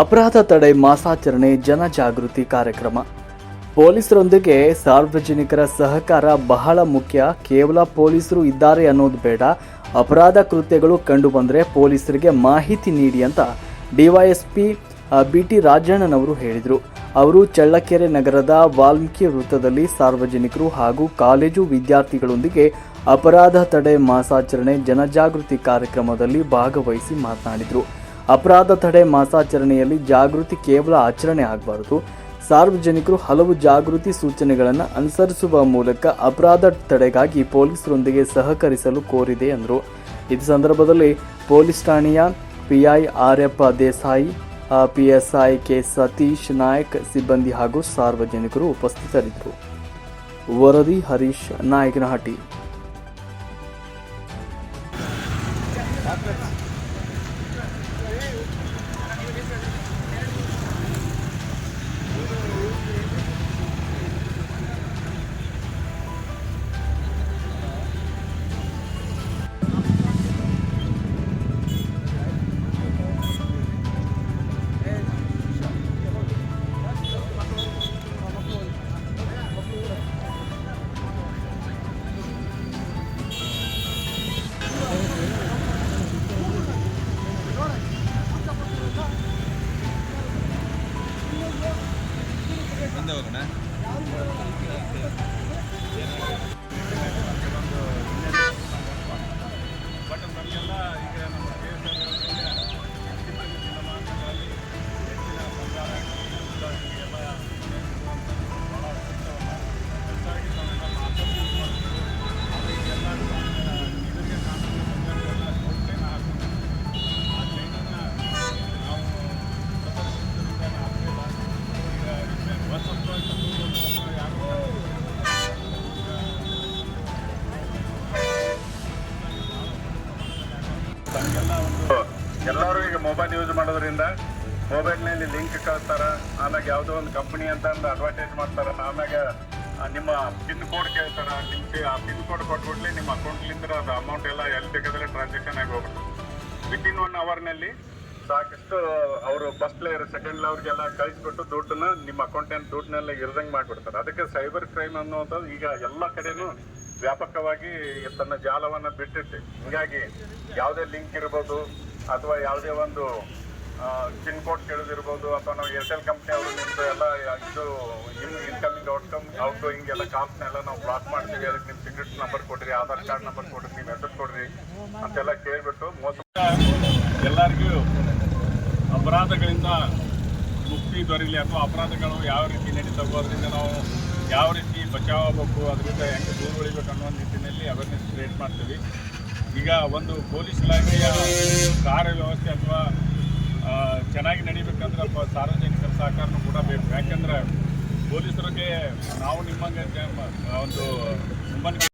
ಅಪರಾಧ ತಡೆ ಮಾಸಾಚರಣೆ ಜನಜಾಗೃತಿ ಕಾರ್ಯಕ್ರಮ. ಪೊಲೀಸರೊಂದಿಗೆ ಸಾರ್ವಜನಿಕರ ಸಹಕಾರ ಬಹಳ ಮುಖ್ಯ. ಕೇವಲ ಪೊಲೀಸರು ಇದ್ದಾರೆ ಅನ್ನೋದು ಬೇಡ. ಅಪರಾಧ ಕೃತ್ಯಗಳು ಕಂಡುಬಂದರೆ ಪೊಲೀಸರಿಗೆ ಮಾಹಿತಿ ನೀಡಿ ಅಂತ ಡಿವೈಎಸ್ಪಿ ಬಿ ಟಿ ರಾಜಣ್ಣನವರು ಹೇಳಿದರು. ಅವರು ಚಳ್ಳಕೆರೆ ನಗರದ ವಾಲ್ಮೀಕಿ ವೃತ್ತದಲ್ಲಿ ಸಾರ್ವಜನಿಕರು ಹಾಗೂ ಕಾಲೇಜು ವಿದ್ಯಾರ್ಥಿಗಳೊಂದಿಗೆ ಅಪರಾಧ ತಡೆ ಮಾಸಾಚರಣೆ ಜನಜಾಗೃತಿ ಕಾರ್ಯಕ್ರಮದಲ್ಲಿ ಭಾಗವಹಿಸಿ ಮಾತನಾಡಿದರು. ಅಪರಾಧ ತಡೆ ಮಾಸಾಚರಣೆಯಲ್ಲಿ ಜಾಗೃತಿ ಕೇವಲ ಆಚರಣೆ ಆಗಬಾರದು. ಸಾರ್ವಜನಿಕರು ಹಲವು ಜಾಗೃತಿ ಸೂಚನೆಗಳನ್ನು ಅನುಸರಿಸುವ ಮೂಲಕ ಅಪರಾಧ ತಡೆಗಾಗಿ ಪೊಲೀಸರೊಂದಿಗೆ ಸಹಕರಿಸಲು ಕೋರಿದೆ ಎಂದರು ಈ ಸಂದರ್ಭದಲ್ಲಿ ಪೊಲೀಸ್ ಠಾಣೆಯ PI Aryappa Desai PSI K Satish Nayak ಸಿಬ್ಬಂದಿ ಹಾಗೂ ಸಾರ್ವಜನಿಕರು ಉಪಸ್ಥಿತರಿದ್ದರು. ವರದಿ Harish, Nayakanahatti. But mobile use ಮಾಡೋದ್ರಿಂದ ಮೊಬೈಲ್ನಲ್ಲಿ ಲಿಂಕ್ ಕಳಿಸ್ತಾರೆ. ಆಮ್ಯಾಗ ಯಾವುದೋ ಒಂದು ಕಂಪ್ನಿ ಅಂತ ಅಂದು ಅಡ್ವರ್ಟೈಸ್ ಮಾಡ್ತಾರೆ. ಆಮ್ಯಾಗ ನಿಮ್ಮ ಪಿನ್ ಕೋಡ್ ಕೇಳ್ತಾರೆ. ನಿಮ್ಮ ಆ ಪಿನ್ ಕೋಡ್ ಕೊಟ್ಬಿಟ್ಲಿ ನಿಮ್ಮ ಅಕೌಂಟ್ಲಿಂದ ಅದು ಅಮೌಂಟ್ ಎಲ್ಲ ಎಲ್ಲಿ ಬೇಕಾದ್ರೆ ಟ್ರಾನ್ಸಾಕ್ಷನ್ ಆಗಿ ಹೋಗ್ಬಿಡ್ತದೆ. ಇನ್ ಒನ್ ಅವರ್ನಲ್ಲಿ ಸಾಕಷ್ಟು ಅವರು ಫಸ್ಟ್ ಲೇಯರ್ ಸೆಕೆಂಡ್ ಲೇಯರ್ಗೆಲ್ಲ ಕಳಿಸ್ಬಿಟ್ಟು ದುಡ್ಡನ್ನ ನಿಮ್ಮ ಅಕೌಂಟಿನ ದುಡ್ಡನ್ನೆಲ್ಲ ಇರ್ದಂಗೆ ಮಾಡಿಬಿಡ್ತಾರೆ. ಅದಕ್ಕೆ ಸೈಬರ್ ಕ್ರೈಮ್ ಅನ್ನುವಂಥದ್ದು ಈಗ ಎಲ್ಲ ಕಡೆನೂ ವ್ಯಾಪಕವಾಗಿ ತನ್ನ ಜಾಲವನ್ನು ಬಿಟ್ಟಿರ್ತೀವಿ ಹೀಗಾಗಿ ಯಾವುದೇ ಲಿಂಕ್ ಇರ್ಬೋದು ಅಥವಾ ಯಾವುದೇ ಒಂದು ಪಿನ್ ಕೋಡ್ ಕೇಳೋದಿರ್ಬೋದು ಅಥವಾ ನಾವು ಏರ್ಟೆಲ್ ಕಂಪ್ನಿ ಅವರು ನಿಮ್ಮದು ಎಲ್ಲ ಇದು in incoming outcome outgoing ಎಲ್ಲ ನಾವು ಬ್ಲಾಕ್ ಮಾಡ್ತೀವಿ. ಅದಕ್ಕೆ ನಿಮ್ಮ ಸಿಗ್ನೆಚರ್ ನಂಬರ್ ಕೊಡ್ರಿ, ಆಧಾರ್ ಕಾರ್ಡ್ ನಂಬರ್ ಕೊಡ್ರಿ ನಿಮ್ಮ ಹೆಸರು ಕೊಡ್ರಿ ಅಂತೆಲ್ಲ ಕೇಳ್ಬಿಟ್ಟು ಮೋಸ ಎಲ್ಲರಿಗೂ ಅಪರಾಧಗಳಿಂದ ಮುಕ್ತಿ ದೊರೀಲಿ ಅಥವಾ ಅಪರಾಧಗಳು ಯಾವ ರೀತಿ ನಡೀತಾವೋ ಅದರಿಂದ ನಾವು ಯಾವ ರೀತಿ ಬಚಾವ್ ಆಗಬೇಕು, ಅದರಿಂದ ಹೆಂಗೆ ದೂರ ಉಳಿಬೇಕು ಅನ್ನೋ ನಿಟ್ಟಿನಲ್ಲಿ ಅವೇರ್ನೆಸ್ ಕ್ರಿಯೇಟ್ ಮಾಡ್ತೀವಿ. ಈಗ ಒಂದು ಪೊಲೀಸ್ ಇಲಾಖೆಯ ಕಾರ್ಯವ್ಯವಸ್ಥೆ ಅಥವಾ ಚೆನ್ನಾಗಿ ನಡಿಬೇಕಂದ್ರೆ ಸಾರ್ವಜನಿಕರ ಸಹಕಾರನೂ ಕೂಡ ಬೇಕು. ಯಾಕೆಂದ್ರೆ ಪೊಲೀಸರಿಗೆ ನಾವು ನಿಮ್ಮಂಗೆ ಒಂದು ನಿಮ್ಮನ್ನು